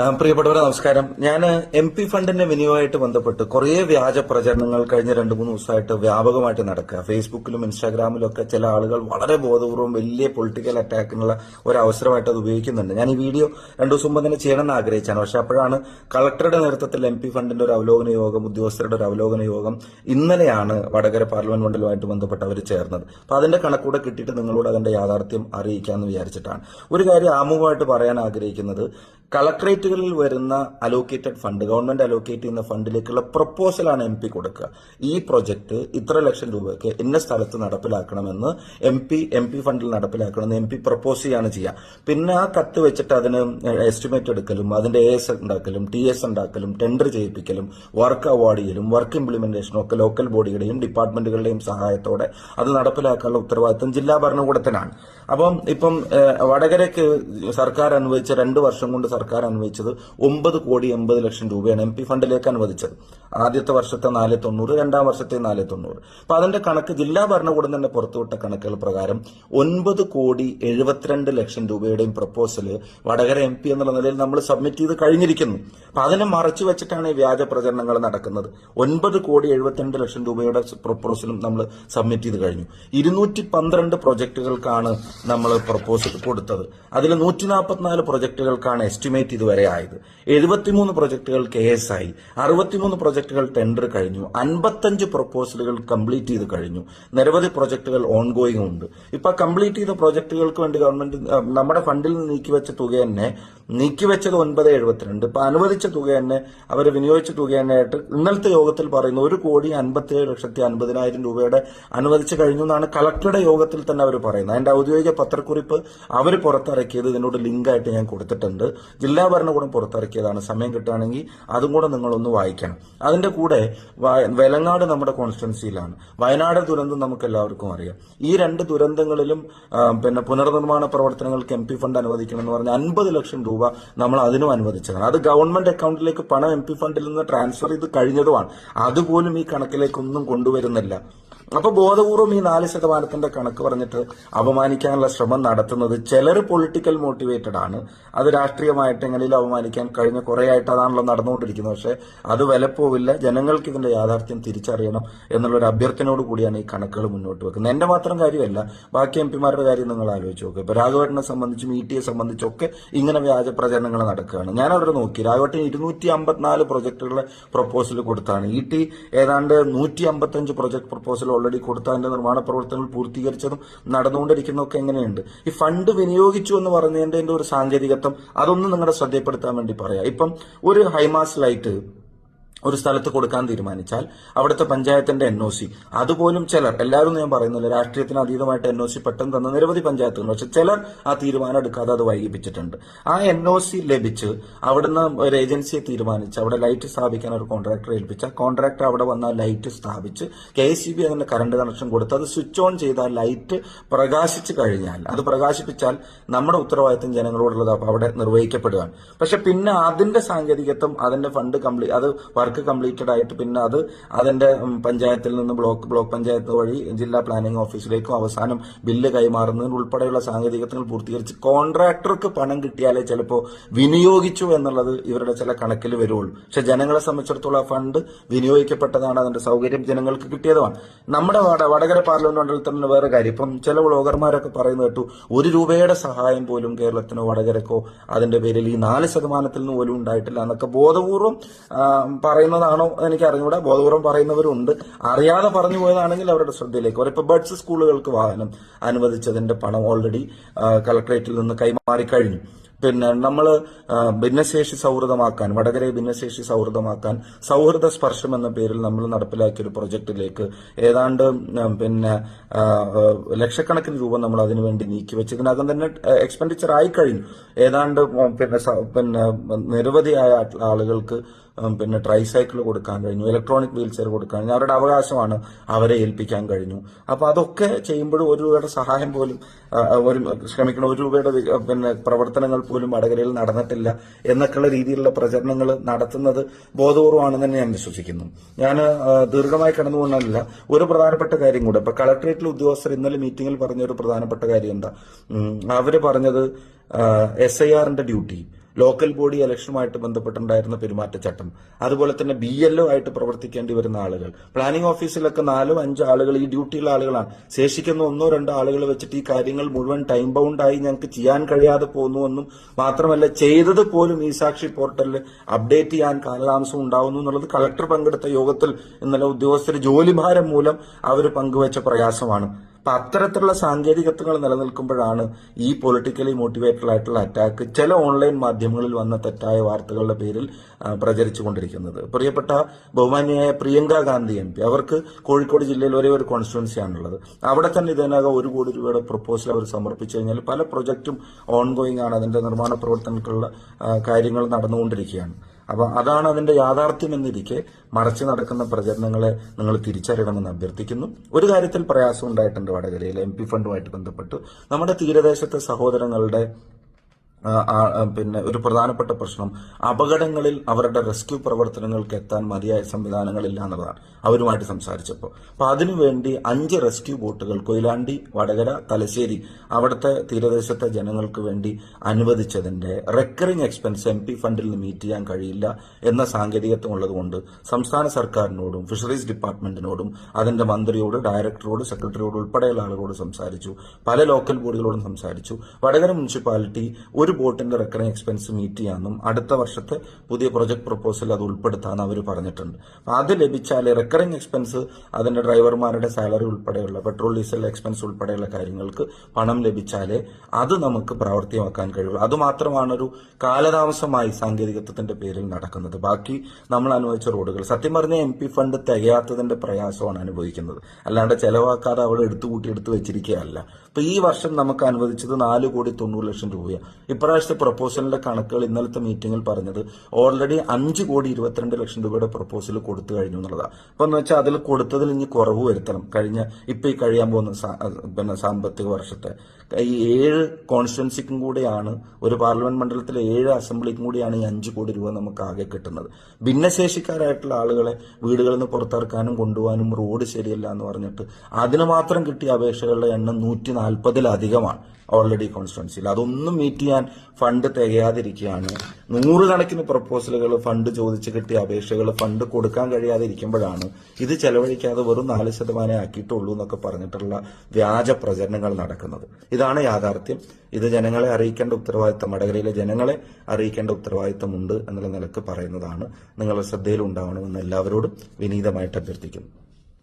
പ്രിയപ്പെട്ടവരെ നമസ്കാരം. ഞാൻ എം പി ഫണ്ടിന്റെ വിനിയോഗമായിട്ട് ബന്ധപ്പെട്ട് കുറേ വ്യാജ പ്രചരണങ്ങൾ കഴിഞ്ഞ രണ്ടു മൂന്ന് ദിവസമായിട്ട് വ്യാപകമായിട്ട് നടക്കുക. ഫേസ്ബുക്കിലും ഇൻസ്റ്റാഗ്രാമിലും ഒക്കെ ചില ആളുകൾ വളരെ ബോധപൂർവം വലിയ പൊളിറ്റിക്കൽ അറ്റാക്കിനുള്ള ഒരു അവസരമായിട്ട് അത് ഉപയോഗിക്കുന്നുണ്ട്. ഞാൻ ഈ വീഡിയോ രണ്ടു ദിവസം മുമ്പ് തന്നെ ചെയ്യണമെന്ന് ആഗ്രഹിച്ചാണ്. പക്ഷെ അപ്പോഴാണ് കളക്ടറുടെ നേതൃത്വത്തിൽ എം പി ഫണ്ടിന്റെ ഒരു അവലോകന യോഗം ഉദ്യോഗസ്ഥരുടെ ഒരു അവലോകന യോഗം ഇന്നലെയാണ് വടകര പാർലമെന്റ് മണ്ഡലവുമായിട്ട് ബന്ധപ്പെട്ട് അവർ ചേർന്നത്. അപ്പൊ അതിന്റെ കണക്കൂടെ കിട്ടിയിട്ട് നിങ്ങളോട് അതിന്റെ യാഥാർത്ഥ്യം അറിയിക്കാമെന്ന് വിചാരിച്ചിട്ടാണ്. ഒരു കാര്യം ആമുഖമായിട്ട് പറയാൻ ആഗ്രഹിക്കുന്നത് കളക്ടറേറ്റുകളിൽ വരുന്ന അലോക്കേറ്റഡ് ഫണ്ട് ഗവൺമെന്റ് അലോക്കേറ്റ് ചെയ്യുന്ന ഫണ്ടിലേക്കുള്ള പ്രപ്പോസലാണ് എം പി കൊടുക്കുക. ഈ പ്രൊജക്ട് ഇത്ര ലക്ഷം രൂപയ്ക്ക് ഇന്ന സ്ഥലത്ത് നടപ്പിലാക്കണമെന്ന് എം പി എം പി ഫണ്ടിൽ നടപ്പിലാക്കണമെന്ന് എം പി പ്രപ്പോസ് ചെയ്യാണ് ചെയ്യുക. പിന്നെ ആ കത്ത് വെച്ചിട്ട് അതിന് എസ്റ്റിമേറ്റ് എടുക്കലും അതിന്റെ എ എസ് ഉണ്ടാക്കലും ടി എസ് ഉണ്ടാക്കലും ടെൻഡർ ചെയ്യിപ്പിക്കലും വർക്ക് അവാർഡ് ചെയ്യലും വർക്ക് ഇംപ്ലിമെന്റേഷനും ഒക്കെ ലോക്കൽ ബോഡിയുടെയും ഡിപ്പാർട്ട്മെന്റുകളുടെയും സഹായത്തോടെ അത് നടപ്പിലാക്കാനുള്ള ഉത്തരവാദിത്തം ജില്ലാ ഭരണകൂടത്തിനാണ്. അപ്പം ഇപ്പം വടകരയ്ക്ക് സർക്കാർ അനുവദിച്ച രണ്ട് വർഷം കൊണ്ട് സർക്കാർ അനുവദിച്ചത് ഒമ്പത് കോടി എൺപത് ലക്ഷം രൂപയാണ് എം പി ഫണ്ടിലേക്ക് അനുവദിച്ചത്. ആദ്യത്തെ വർഷത്തെ നാല് തൊണ്ണൂറ് രണ്ടാം വർഷത്തെ നാല് തൊണ്ണൂറ്. അപ്പൊ അതിന്റെ കണക്ക് ജില്ലാ ഭരണകൂടം തന്നെ പുറത്തുവിട്ട കണക്കുകൾ പ്രകാരം ഒൻപത് കോടി എഴുപത്തിരണ്ട് ലക്ഷം രൂപയുടെയും പ്രപ്പോസൽ വടകര എം പി എന്നുള്ള നിലയിൽ നമ്മൾ സബ്മിറ്റ് ചെയ്ത് കഴിഞ്ഞിരിക്കുന്നു. അപ്പൊ അതിനെ മറച്ചു വെച്ചിട്ടാണ് ഈ വ്യാജ പ്രചരണങ്ങൾ നടക്കുന്നത്. ഒൻപത് കോടി എഴുപത്തിരണ്ട് ലക്ഷം രൂപയുടെ പ്രപ്പോസലും നമ്മൾ സബ്മിറ്റ് ചെയ്ത് കഴിഞ്ഞു. ഇരുന്നൂറ്റി പന്ത്രണ്ട് പ്രൊജക്ടുകൾക്കാണ് നമ്മൾ പ്രപ്പോസൽ കൊടുത്തത്. അതിൽ നൂറ്റി നാൽപ്പത്തിനാല് പ്രൊജക്ടുകൾക്കാണ് എസ്റ്റിമേറ്റ് ഇതുവരെ ആയത് എഴുപത്തിമൂന്ന് പ്രൊജക്ടുകൾ കെ എസ് ആയി. അറുപത്തിമൂന്ന് പ്രൊജക്ടുകൾ ടെൻഡർ കഴിഞ്ഞു. അൻപത്തഞ്ച് പ്രൊപ്പോസലുകൾ കംപ്ലീറ്റ് ചെയ്ത് കഴിഞ്ഞു. നിരവധി പ്രൊജക്ടുകൾ ഓൺഗോയിങ് ഉണ്ട്. ഇപ്പൊ കംപ്ലീറ്റ് ചെയ്ത പ്രൊജക്ടുകൾക്ക് വേണ്ടി ഗവൺമെന്റ് നമ്മുടെ ഫണ്ടിൽ നിന്ന് നീക്കിവെച്ച തുക തന്നെ നീക്കിവെച്ചത് ഒൻപത് എഴുപത്തിരണ്ട്. ഇപ്പൊ അനുവദിച്ച തുക തന്നെ അവർ വിനിയോഗിച്ച തുക തന്നെ ആയിട്ട് ഇന്നലത്തെ യോഗത്തിൽ പറയുന്നു ഒരു കോടി അൻപത്തിയേഴ് ലക്ഷത്തി അൻപതിനായിരം രൂപയുടെ അനുവദിച്ചു കഴിഞ്ഞു എന്നാണ് കളക്ടറുടെ യോഗത്തിൽ തന്നെ അവർ പറയുന്നത്. അതിന്റെ ഔദ്യോഗിക പത്രക്കുറിപ്പ് അവർ പുറത്തിറക്കിയത് ഇതിനോട് ലിങ്കായിട്ട് ഞാൻ കൊടുത്തിട്ടുണ്ട്. ജില്ലാ ഭരണകൂടം പുറത്തിറക്കിയതാണ്. സമയം കിട്ടുകയാണെങ്കിൽ അതും കൂടെ നിങ്ങളൊന്ന് വായിക്കണം. അതിന്റെ കൂടെ വെലങ്ങാട് നമ്മുടെ കോൺസ്റ്റിറ്റൻസിയിലാണ് വയനാട് ദുരന്തം നമുക്ക് എല്ലാവർക്കും അറിയാം. ഈ രണ്ട് ദുരന്തങ്ങളിലും പിന്നെ പുനർനിർമ്മാണ പ്രവർത്തനങ്ങൾക്ക് എം ഫണ്ട് അനുവദിക്കണം എന്ന് പറഞ്ഞ അൻപത് ലക്ഷം രൂപ നമ്മൾ അതിനും അനുവദിച്ചതാണ്. അത് ഗവൺമെന്റ് അക്കൗണ്ടിലേക്ക് പണം എം ഫണ്ടിൽ നിന്ന് ട്രാൻസ്ഫർ ചെയ്ത് കഴിഞ്ഞതുമാണ്. അതുപോലും ഈ കണക്കിലേക്കൊന്നും കൊണ്ടുവരുന്നില്ല. അപ്പൊ ബോധപൂർവം ഈ നാല് ശതമാനത്തിന്റെ കണക്ക് പറഞ്ഞിട്ട് അപമാനിക്കാനുള്ള ശ്രമം നടത്തുന്നത് ചിലർ പൊളിറ്റിക്കൽ മോട്ടിവേറ്റഡ് ആണ്. അത് രാഷ്ട്രീയമായിട്ട് എങ്ങനെയും അപമാനിക്കാൻ കഴിഞ്ഞ കുറെ ആയിട്ട് അതാണല്ലോ നടന്നുകൊണ്ടിരിക്കുന്നത്. പക്ഷെ അത് വിലപ്പോവില്ല. ജനങ്ങൾക്ക് ഇതിന്റെ യാഥാർത്ഥ്യം തിരിച്ചറിയണം എന്നുള്ള ഒരു അഭ്യർത്ഥനയോട് കൂടിയാണ് ഈ കണക്കുകൾ മുന്നോട്ട് വെക്കുന്നത്. എന്റെ മാത്രം കാര്യമല്ല ബാക്കി എം പിമാരുടെ കാര്യം നിങ്ങൾ ആലോചിച്ച് നോക്കുക ഇപ്പൊ രാഘവേട്ടനെ സംബന്ധിച്ചും ഇ ടിയെ സംബന്ധിച്ചൊക്കെ ഇങ്ങനെ വ്യാജ പ്രചരണങ്ങൾ നടക്കുകയാണ്. ഞാൻ അവിടെ നോക്കി. രാഘവട്ടൻ ഇരുന്നൂറ്റി അമ്പത്തിനാല് പ്രൊജക്ടുകളുടെ പ്രപ്പോസൽ കൊടുത്താണ്. ഇ ടി ഏതാണ്ട് നൂറ്റി അമ്പത്തഞ്ച് പ്രൊജക്ട് പ്രപ്പോസൽ ഓൾറെഡി കൊടുത്ത അതിന്റെ നിർമ്മാണ പ്രവർത്തനങ്ങൾ പൂർത്തീകരിച്ചതും നടന്നുകൊണ്ടിരിക്കുന്നതൊക്കെ എങ്ങനെയുണ്ട്? ഈ ഫണ്ട് വിനിയോഗിച്ചു എന്ന് പറഞ്ഞതിന്റെ ഒരു സാങ്കേതികത്വം അതൊന്നും നിങ്ങളുടെ ശ്രദ്ധയപ്പെടുത്താൻ വേണ്ടി പറയാം. ഇപ്പം ഒരു ഹൈമാസ് ലൈറ്റ് ഒരു സ്ഥലത്ത് കൊടുക്കാൻ തീരുമാനിച്ചാൽ അവിടുത്തെ പഞ്ചായത്തിന്റെ എൻ ഒ സി അതുപോലും ചിലർ എല്ലാവരും ഞാൻ പറയുന്നില്ല രാഷ്ട്രീയത്തിന് അതീതമായിട്ട് എൻ ഒ സി പെട്ടെന്ന് തന്ന നിരവധി പഞ്ചായത്തുകൾ പക്ഷെ ചിലർ ആ തീരുമാനം എടുക്കാതെ അത് വൈകിപ്പിച്ചിട്ടുണ്ട്. ആ എൻ ഒ സി ലഭിച്ച് അവിടുന്ന് ഒരു ഏജൻസിയെ തീരുമാനിച്ച് അവിടെ ലൈറ്റ് സ്ഥാപിക്കാൻ ഒരു കോൺട്രാക്ടറെ ഏൽപ്പിച്ച കോൺട്രാക്ടർ അവിടെ വന്ന ലൈറ്റ് സ്ഥാപിച്ച് കെ സി ബി അതിന്റെ കറണ്ട് കണക്ഷൻ കൊടുത്ത് അത് സ്വിച്ച് ഓൺ ചെയ്താൽ ലൈറ്റ് പ്രകാശിച്ചു കഴിഞ്ഞാൽ അത് പ്രകാശിപ്പിച്ചാൽ നമ്മുടെ ഉത്തരവാദിത്തം ജനങ്ങളോടുള്ളത് അവിടെ നിർവഹിക്കപ്പെടുകയാണ്. പക്ഷെ പിന്നെ അതിന്റെ സാങ്കേതികത്വം അതിന്റെ ഫണ്ട് കംപ്ലീറ്റ് അത് വർക്ക് കംപ്ലീറ്റഡ് ആയിട്ട് പിന്നെ അത് അതിന്റെ പഞ്ചായത്തിൽ നിന്ന് ബ്ലോക്ക് ബ്ലോക്ക് പഞ്ചായത്ത് വഴി ജില്ലാ പ്ലാനിംഗ് ഓഫീസിലേക്കും അവസാനം ബില്ല് കൈമാറുന്നതിന് ഉൾപ്പെടെയുള്ള സാങ്കേതികത്വങ്ങൾ പൂർത്തീകരിച്ച് കോൺട്രാക്ടർക്ക് പണം കിട്ടിയാലേ ചിലപ്പോൾ വിനിയോഗിച്ചു എന്നുള്ളത് ഇവരുടെ ചില കണക്കിൽ വരുള്ളൂ പക്ഷെ ജനങ്ങളെ സംബന്ധിച്ചിടത്തോളം ഫണ്ട് വിനിയോഗിക്കപ്പെട്ടതാണ് അതിന്റെ സൗകര്യം ജനങ്ങൾക്ക് കിട്ടിയതുമാണ്. നമ്മുടെ വട വടകര പാർലമെന്റ് മണ്ഡലത്തിൽ തന്നെ വേറെ കാര്യം. ഇപ്പം ചില വ്ളോഗർമാരൊക്കെ പറയുന്നത് കേട്ടു ഒരു രൂപയുടെ സഹായം പോലും കേരളത്തിനോ വടകരക്കോ അതിന്റെ പേരിൽ ഈ നാല് ശതമാനത്തിൽ നിന്ന് പോലും ഉണ്ടായിട്ടില്ല എന്നൊക്കെ ബോധപൂർവം ആ, പറയുന്നതാണോ എനിക്ക് അറിഞ്ഞൂടാ ബോധപൂർവം പറയുന്നവരുണ്ട്. അറിയാതെ പറഞ്ഞു പോയതാണെങ്കിൽ അവരുടെ ശ്രദ്ധയിലേക്ക് വരും. ഇപ്പൊ ബഡ്സ് സ്കൂളുകൾക്ക് വാഹനം അനുവദിച്ചതിന്റെ പണം ഓൾറെഡി കളക്ടറേറ്റിൽ നിന്ന് കൈമാറി കഴിഞ്ഞു. പിന്നെ നമ്മൾ ഭിന്നശേഷി സൗഹൃദമാക്കാൻ വടകരയെ ഭിന്നശേഷി സൗഹൃദമാക്കാൻ സൗഹൃദ സ്പർശം എന്ന പേരിൽ നമ്മൾ നടപ്പിലാക്കിയ ഒരു പ്രൊജക്ടിലേക്ക് ഏതാണ്ട് പിന്നെ ലക്ഷക്കണക്കിന് രൂപ നമ്മൾ അതിനുവേണ്ടി നീക്കിവെച്ച് ഇതിനകം തന്നെ എക്സ്പെൻഡിച്ചർ ആയി കഴിഞ്ഞു. ഏതാണ്ട് പിന്നെ പിന്നെ നിരവധിയായ ആളുകൾക്ക് പിന്നെ ട്രൈസൈക്കിൾ കൊടുക്കാൻ കഴിഞ്ഞു ഇലക്ട്രോണിക് വീൽ ചെയർ കൊടുക്കാൻ കഴിഞ്ഞു അവരുടെ അവകാശമാണ് അവരെ ഏൽപ്പിക്കാൻ കഴിഞ്ഞു. അപ്പൊ അതൊക്കെ ചെയ്യുമ്പോഴും ഒരു രൂപയുടെ സഹായം പോലും ഒരു ശ്രമിക്കണം ഒരു രൂപയുടെ പിന്നെ പ്രവർത്തനങ്ങൾ പോലും വടകരയിൽ നടന്നിട്ടില്ല എന്നൊക്കെയുള്ള രീതിയിലുള്ള പ്രചരണങ്ങൾ നടത്തുന്നത് ബോധപൂർവമാണെന്ന് തന്നെ ഞാൻ വിശ്വസിക്കുന്നു. ഞാൻ ദീർഘമായി കടന്നുകൊണ്ടല്ല ഒരു പ്രധാനപ്പെട്ട കാര്യം കൂടെ. ഇപ്പൊ കളക്ടറേറ്റിലെ ഉദ്യോഗസ്ഥർ ഇന്നലെ മീറ്റിംഗിൽ പറഞ്ഞ ഒരു പ്രധാനപ്പെട്ട കാര്യം എന്താ? അവർ പറഞ്ഞത് എസ് ഐ ആറിന്റെ ഡ്യൂട്ടി. ലോക്കൽ ബോഡി ഇലക്ഷനുമായിട്ട് ബന്ധപ്പെട്ടുണ്ടായിരുന്ന പെരുമാറ്റച്ചട്ടം. അതുപോലെ തന്നെ ബി എൽഒ ആയിട്ട് പ്രവർത്തിക്കേണ്ടി വരുന്ന ആളുകൾ. പ്ലാനിംഗ് ഓഫീസിലൊക്കെ നാലോ അഞ്ചോ ആളുകൾ ഈ ഡ്യൂട്ടിയുള്ള ആളുകളാണ്. ശേഷിക്കുന്ന ഒന്നോ രണ്ടോ ആളുകൾ വെച്ചിട്ട് ഈ കാര്യങ്ങൾ മുഴുവൻ ടൈം ബൗണ്ട് ആയി ഞങ്ങൾക്ക് ചെയ്യാൻ കഴിയാതെ പോകുന്നുവെന്നും മാത്രമല്ല ചെയ്തത് പോലും ഈ സാക്ഷി പോർട്ടലിൽ അപ്ഡേറ്റ് ചെയ്യാൻ കാലതാമസം ഉണ്ടാവുന്നു എന്നുള്ളത് കളക്ടർ പങ്കെടുത്ത യോഗത്തിൽ ഇന്നലെ ഉദ്യോഗസ്ഥർ ജോലിഭാരം മൂലം അവർ പങ്കുവച്ച പ്രയാസമാണ്. അപ്പൊ അത്തരത്തിലുള്ള സാങ്കേതികത്വങ്ങൾ നിലനിൽക്കുമ്പോഴാണ് ഈ പൊളിറ്റിക്കലി മോട്ടിവേറ്റഡ് ആയിട്ടുള്ള അറ്റാക്ക് ചില ഓൺലൈൻ മാധ്യമങ്ങളിൽ വന്ന തെറ്റായ വാർത്തകളുടെ പേരിൽ പ്രചരിച്ചു പ്രചരിച്ചുകൊണ്ടിരിക്കുന്നത്. പ്രിയപ്പെട്ട ബഹുമാനിയായ പ്രിയങ്ക ഗാന്ധി എം പി അവർക്ക് കോഴിക്കോട് ജില്ലയിൽ ഒരേ ഒരു കോൺസ്റ്റിറ്റ്യുവൻസിയാണുള്ളത് അവിടെ തന്നെ ഇതിനകം ഒരു കോടി രൂപയുടെ പ്രപ്പോസൽ അവർ സമർപ്പിച്ചു കഴിഞ്ഞാൽ പല പ്രൊജക്റ്റും ഓൺഗോയിങ് ആണ്. അതിന്റെ നിർമ്മാണ പ്രവർത്തനങ്ങൾക്കുള്ള ആ, കാര്യങ്ങൾ നടന്നുകൊണ്ടിരിക്കുകയാണ്. അപ്പൊ അതാണ് അതിന്റെ യാഥാർത്ഥ്യം എന്നിരിക്കെ മറച്ചു നടക്കുന്ന പ്രചരണങ്ങളെ നിങ്ങൾ തിരിച്ചറിയണമെന്ന് അഭ്യർത്ഥിക്കുന്നു. ഒരു കാര്യത്തിൽ പ്രയാസം ഉണ്ടായിട്ടുണ്ട് വടകരയിൽ എം പി ഫണ്ടുമായിട്ട് ബന്ധപ്പെട്ട്. നമ്മുടെ തീരദേശത്തെ സഹോദരങ്ങളുടെ പിന്നെ ഒരു പ്രധാനപ്പെട്ട പ്രശ്നം അപകടങ്ങളിൽ അവരുടെ റെസ്ക്യൂ പ്രവർത്തനങ്ങൾക്ക് എത്താൻ മതിയായ സംവിധാനങ്ങളില്ല എന്നുള്ളതാണ് അവരുമായിട്ട് സംസാരിച്ചപ്പോൾ അപ്പൊ അതിനുവേണ്ടി അഞ്ച് റെസ്ക്യൂ ബോട്ടുകൾ കൊയിലാണ്ടി വടകര തലശ്ശേരി അവിടുത്തെ തീരദേശത്തെ ജനങ്ങൾക്ക് വേണ്ടി അനുവദിച്ചതിന്റെ റെക്കറിംഗ് എക്സ്പെൻസ് എം പി ഫണ്ടിൽ നിന്ന് മീറ്റ് ചെയ്യാൻ കഴിയില്ല എന്ന സാങ്കേതികത്വം ഉള്ളതുകൊണ്ട് സംസ്ഥാന സർക്കാരിനോടും ഫിഷറീസ് ഡിപ്പാർട്ട്മെന്റിനോടും അതിന്റെ മന്ത്രിയോട് ഡയറക്ടറോട് സെക്രട്ടറിയോട് ഉൾപ്പെടെയുള്ള ആളുകളോട് സംസാരിച്ചു. പല ലോക്കൽ ബോഡികളോടും സംസാരിച്ചു. വടകര മുനിസിപ്പാലിറ്റി ഒരു ബോട്ടിന്റെ റെക്കറിംഗ് എക്സ്പെൻസ് മീറ്റ് ചെയ്യാമെന്നും അടുത്ത വർഷത്തെ പുതിയ പ്രൊജക്ട് പ്രപ്പോസൽ അത് ഉൾപ്പെടുത്താമെന്ന് അവർ പറഞ്ഞിട്ടുണ്ട്. അത് ലഭിച്ചാൽ റെക്കറിംഗ് എക്സ്പെൻസ് അതിന്റെ ഡ്രൈവർമാരുടെ സാലറി ഉൾപ്പെടെയുള്ള പെട്രോൾ ഡീസൽ എക്സ്പെൻസ് ഉൾപ്പെടെയുള്ള കാര്യങ്ങൾക്ക് പണം ലഭിച്ചാലേ അത് നമുക്ക് പ്രാവർത്തികമാക്കാൻ കഴിയുള്ളൂ. അത് മാത്രമാണ് ഒരു കാലതാമസമായി സാങ്കേതികത്വത്തിന്റെ പേരിൽ നടക്കുന്നത്. ബാക്കി നമ്മൾ അനുവദിച്ച റോഡുകൾ. സത്യം പറഞ്ഞ എം പി ഫണ്ട് തികയാത്തതിന്റെ പ്രയാസമാണ് അനുഭവിക്കുന്നത്. അല്ലാണ്ട് ചെലവാക്കാതെ അവിടെ എടുത്തുകൂട്ടി എടുത്തു വെച്ചിരിക്കുകയല്ല. അപ്പൊ ഈ വർഷം നമുക്ക് അനുവദിച്ചത് നാല് കോടി തൊണ്ണൂറ് ലക്ഷം രൂപയാണ്. ഇപ്രാവശ്യത്തെ പ്രപ്പോസലിന്റെ കണക്കുകൾ ഇന്നലത്തെ മീറ്റിംഗിൽ പറഞ്ഞത് ഓൾറെഡി അഞ്ച് കോടി ഇരുപത്തിരണ്ട് ലക്ഷം രൂപയുടെ പ്രപ്പോസൽ കൊടുത്തു കഴിഞ്ഞു എന്നുള്ളതാണ് അപ്പൊ എന്ന് വെച്ചാൽ അതിൽ കൊടുത്തതിൽ ഇനി കുറവ് വരുത്തണം. കഴിഞ്ഞ ഇപ്പൊ ഈ കഴിയാൻ പോകുന്ന പിന്നെ സാമ്പത്തിക വർഷത്തെ. ഈ ഏഴ് കോൺസ്റ്റിറ്റൻസിക്കും കൂടിയാണ് ഒരു പാർലമെന്റ് മണ്ഡലത്തിലെ ഏഴ് അസംബ്ലിക്കും കൂടിയാണ് ഈ അഞ്ച് കോടി രൂപ നമുക്ക് ആകെ കിട്ടുന്നത്. ഭിന്നശേഷിക്കാരായിട്ടുള്ള ആളുകളെ വീടുകളിൽ നിന്ന് പുറത്തിറക്കാനും കൊണ്ടുപോകാനും റോഡ് ശരിയല്ല എന്ന് പറഞ്ഞിട്ട് അതിന് മാത്രം കിട്ടിയ അപേക്ഷകളുടെ എണ്ണം നൂറ്റി നാൽപ്പതിലധികമാണ് ഓൾറെഡി കോൺസ്റ്റിറ്റൻസിയിൽ അതൊന്നും മീറ്റ് ചെയ്യാൻ ഫണ്ട് തികയാതിരിക്കുകയാണ്. നൂറുകണക്കിന് പ്രപ്പോസലുകൾ ഫണ്ട് ചോദിച്ച് കിട്ടിയ അപേക്ഷകൾ ഫണ്ട് കൊടുക്കാൻ കഴിയാതെ ഇരിക്കുമ്പോഴാണ് ഇത് ചെലവഴിക്കാതെ വെറും നാല് ശതമാനം ആക്കിയിട്ടുള്ളൂ എന്നൊക്കെ പറഞ്ഞിട്ടുള്ള വ്യാജ പ്രചരണങ്ങൾ നടക്കുന്നത്. ഇതാണ് യാഥാർത്ഥ്യം. ഇത് ജനങ്ങളെ അറിയിക്കേണ്ട ഉത്തരവാദിത്തം വടകരയിലെ ജനങ്ങളെ അറിയിക്കേണ്ട ഉത്തരവാദിത്തമുണ്ട് എന്നുള്ള നിലയ്ക്ക് പറയുന്നതാണ്. നിങ്ങളുടെ ശ്രദ്ധയിൽ ഉണ്ടാവണമെന്ന് എല്ലാവരോടും വിനീതമായിട്ട് അഭ്യർത്ഥിക്കുന്നു.